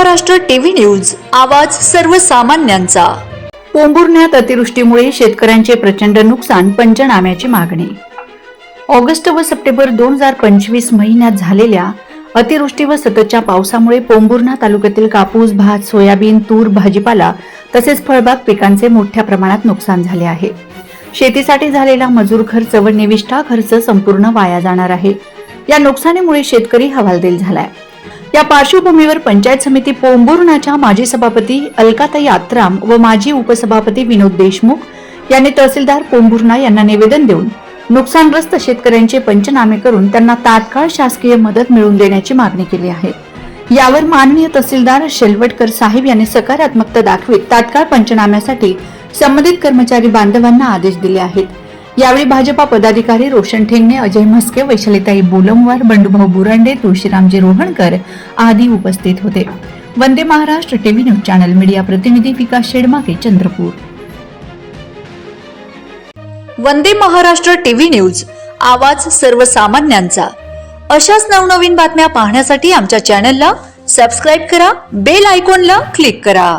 Maharashtra TV news आवाज सर्वसामान्यांचा. पोंभुर्ण्यात अतिवृष्टीमुळे शेतकऱ्यांचे प्रचंड नुकसान पंचनाम्याची मागणी. ऑगस्ट व सप्टेंबर दोन हजार पंचवीस महिन्यात झालेल्या अतिवृष्टी व सततच्या पावसामुळे पोंभुर्णा तालुक्यातील कापूस भात सोयाबीन तूर भाजीपाला तसेच फळबाग पिकांचे मोठ्या प्रमाणात नुकसान झाले आहे. शेतीसाठी झालेला मजूर खर्च व निविष्ठा खर्च संपूर्ण वाया जाणार आहे. या नुकसानीमुळे शेतकरी हवालदिल झालाय. या पार्श्वभूमीवर पंचायत समिती पोंभुर्णाच्या माजी सभापती अलकाताई आत्राम व माजी उपसभापती विनोद देशमुख यांनी तहसीलदार पोंभुर्णा यांना निवेदन देऊन नुकसानग्रस्त शेतकऱ्यांचे पंचनामे करून त्यांना तात्काळ शासकीय मदत मिळवून देण्याची मागणी केली आहे. यावर माननीय तहसीलदार शेलवटकर साहेब यांनी सकारात्मकता दाखवीत तात्काळ पंचनाम्यासाठी संबंधित कर्मचारी बांधवांना आदेश दिले आहेत. यावेळी भाजपा पदाधिकारी रोशन ठेंगणे अजय म्हस्के वैशालीताई बोलमवार बंडूभाऊ बुरांडे तुळशीरामजी रोहणकर आदी उपस्थित होते. Vande Maharashtra TV news channel media प्रतिनिधी विकास शेडमाके चंद्रपूर. वंदे महाराष्ट्र टीव्ही न्यूज आवाज सर्वसामान्यांचा. अशाच नवनवीन बातम्या पाहण्यासाठी आमच्या चॅनलला सबस्क्राईब करा बेल आयकॉनला क्लिक करा.